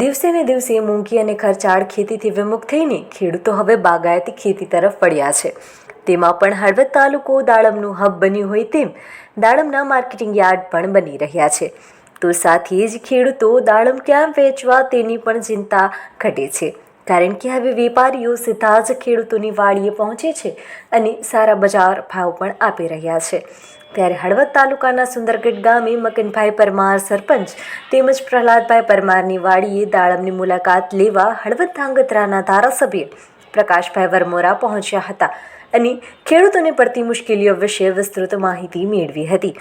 દિવસે ને દિવસે મૂંગી અને ખર્ચાળ ખેતીથી વિમુખ થઈને ખેડૂતો હવે બાગાયતી ખેતી તરફ વળ્યા છે. તેમાં પણ હળવદ તાલુકો દાડમનું હબ બન્યું હોય તેમ દાડમના માર્કેટિંગ યાર્ડ પણ બની રહ્યા છે. તો સાથે જ ખેડૂતો દાડમ ક્યાં વેચવા તેની પણ ચિંતા ઘટે છે. કારણ કે હવે વેપારીઓ સીધા જ ખેડૂતોની વાડીએ પહોંચે છે અને સારા બજાર ભાવ પણ આપી રહ્યા છે. ત્યારે હળવદ તાલુકાના સુંદરગઢ ગામે મકનભાઈ પરમાર સરપંચ તેમજ પ્રહલાદભાઈ પરમારની વાડીએ દાડમની મુલાકાત લેવા હળવદ ધાંગધ્રાના ધારાસભ્ય પ્રકાશભાઈ વરમોરા પહોંચ્યા હતા અને ખેડૂતોને પડતી મુશ્કેલીઓ વિશે વિસ્તૃત માહિતી મેળવી હતી.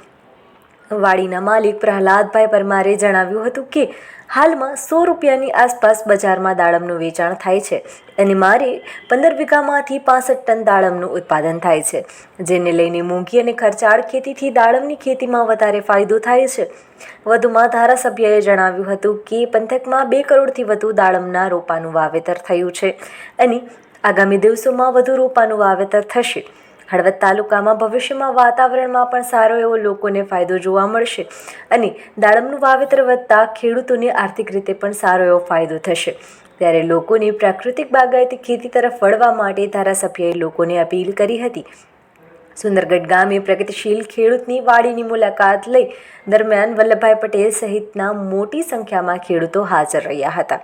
વાડીના માલિક પ્રહલાદભાઈ પરમારે જણાવ્યું હતું કે હાલમાં સો રૂપિયાની આસપાસ બજારમાં દાડમનું વેચાણ થાય છે અને મારે પંદર વીઘામાંથી પાસઠ ટન દાડમનું ઉત્પાદન થાય છે, જેને લઈને મૂંગી અને ખર્ચાળ ખેતીથી દાડમની ખેતીમાં વધારે ફાયદો થાય છે. વધુમાં ધારાસભ્યએ જણાવ્યું હતું કે પંથકમાં બે કરોડથી વધુ દાડમના રોપાનું વાવેતર થયું છે અને આગામી દિવસોમાં વધુ રોપાનું વાવેતર થશે. હળવદ તાલુકામાં ભવિષ્યમાં વાતાવરણમાં પણ સારો એવો લોકોને ફાયદો જોવા મળશે અને દાડમનું વાવેતર વધતા ખેડૂતોને આર્થિક રીતે પણ સારો એવો ફાયદો થશે. ત્યારે લોકોની પ્રાકૃતિક બાગાયતી ખેતી તરફ વળવા માટે ધારાસભ્યએ લોકોને અપીલ કરી હતી. સુંદરગઢ ગામે પ્રગતિશીલ ખેડૂતની વાડીની મુલાકાત લઈ દરમિયાન વલ્લભભાઈ પટેલ સહિતના મોટી સંખ્યામાં ખેડૂતો હાજર રહ્યા હતા.